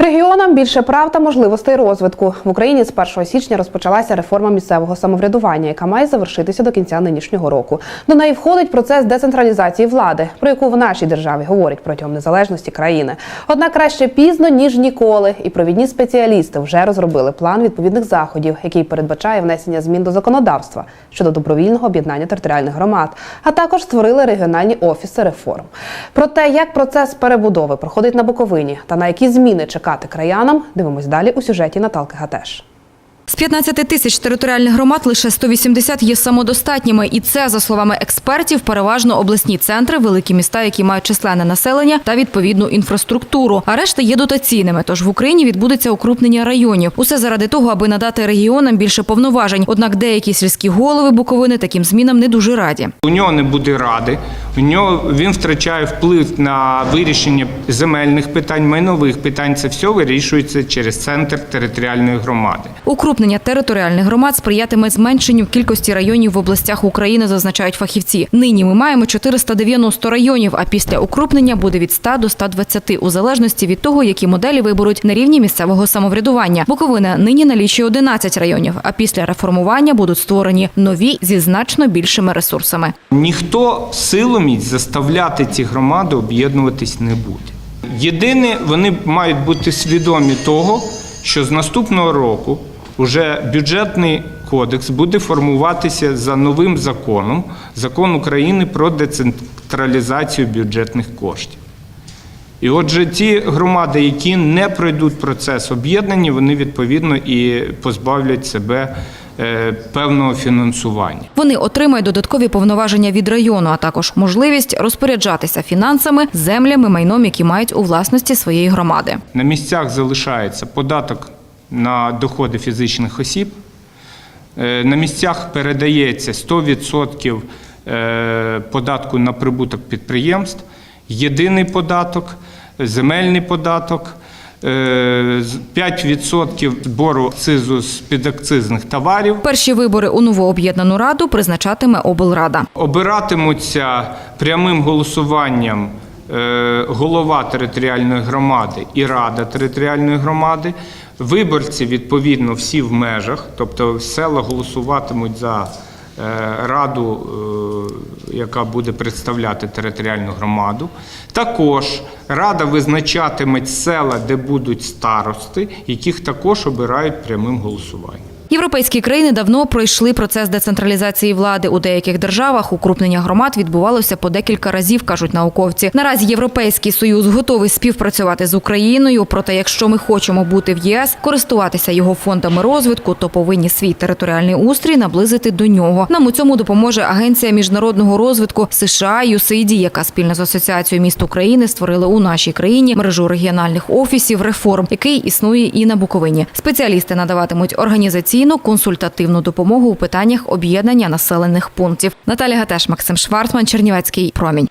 Регіонам більше прав та можливостей розвитку в Україні з 1 січня розпочалася реформа місцевого самоврядування, яка має завершитися до кінця нинішнього року. До неї входить процес децентралізації влади, про яку в нашій державі говорять протягом незалежності країни. Однак краще пізно ніж ніколи. І провідні спеціалісти вже розробили план відповідних заходів, який передбачає внесення змін до законодавства щодо добровільного об'єднання територіальних громад, а також створили регіональні офіси реформ. Про те, як процес перебудови проходить на Буковині та на які зміни чекати краянам, дивимось далі у сюжеті Наталки Гатеш. З 15 тисяч територіальних громад лише 180 є самодостатніми. І це, за словами експертів, переважно обласні центри, великі міста, які мають численне населення та відповідну інфраструктуру. А решта є дотаційними. Тож в Україні відбудеться укрупнення районів. Усе заради того, аби надати регіонам більше повноважень. Однак деякі сільські голови Буковини таким змінам не дуже раді. У нього не буде ради, у нього він втрачає вплив на вирішення земельних питань, майнових питань. Це все вирішується через центр територіальної громади. Укрупнення територіальних громад сприятиме зменшенню кількості районів в областях України, зазначають фахівці. Нині ми маємо 490 районів, а після укрупнення буде від 100 до 120, у залежності від того, які моделі виберуть на рівні місцевого самоврядування. Буковина нині налічує 11 районів, а після реформування будуть створені нові зі значно більшими ресурсами. Ніхто силоміць заставляти ці громади об'єднуватись не буде. Єдине, вони мають бути свідомі того, що з наступного року вже бюджетний кодекс буде формуватися за новим законом, закон України про децентралізацію бюджетних коштів. І отже, ті громади, які не пройдуть процес об'єднання, вони відповідно і позбавлять себе е, певного фінансування. Вони отримають додаткові повноваження від району, а також можливість розпоряджатися фінансами, землями, майном, які мають у власності своєї громади. На місцях залишається податок на доходи фізичних осіб. Е, На місцях передається 100% е, податку на прибуток підприємств, єдиний податок, земельний податок, е, 5% збору акцизу з підакцизних товарів. Перші вибори у нову об'єднану раду призначатиме облрада. Обиратимуться прямим голосуванням голова територіальної громади і рада територіальної громади. Виборці, відповідно, всі в межах, тобто села голосуватимуть за е, раду, е, яка буде представляти територіальну громаду. Також рада визначатиме села, де будуть старости, яких також обирають прямим голосуванням. Європейські країни давно пройшли процес децентралізації влади. У деяких державах укрупнення громад відбувалося по декілька разів, кажуть науковці. Наразі Європейський союз готовий співпрацювати з Україною. Проте, якщо ми хочемо бути в ЄС, користуватися його фондами розвитку, то повинні свій територіальний устрій наблизити до нього. Нам у цьому допоможе Агенція міжнародного розвитку США USAID, яка спільно з асоціацією міст України створили у нашій країні мережу регіональних офісів реформ, який існує і на Буковині. Спеціалісти надаватимуть організаційну консультативну допомогу у питаннях об'єднання населених пунктів. Наталя Гатеш, Максим Шварцман, Чернівецький промінь.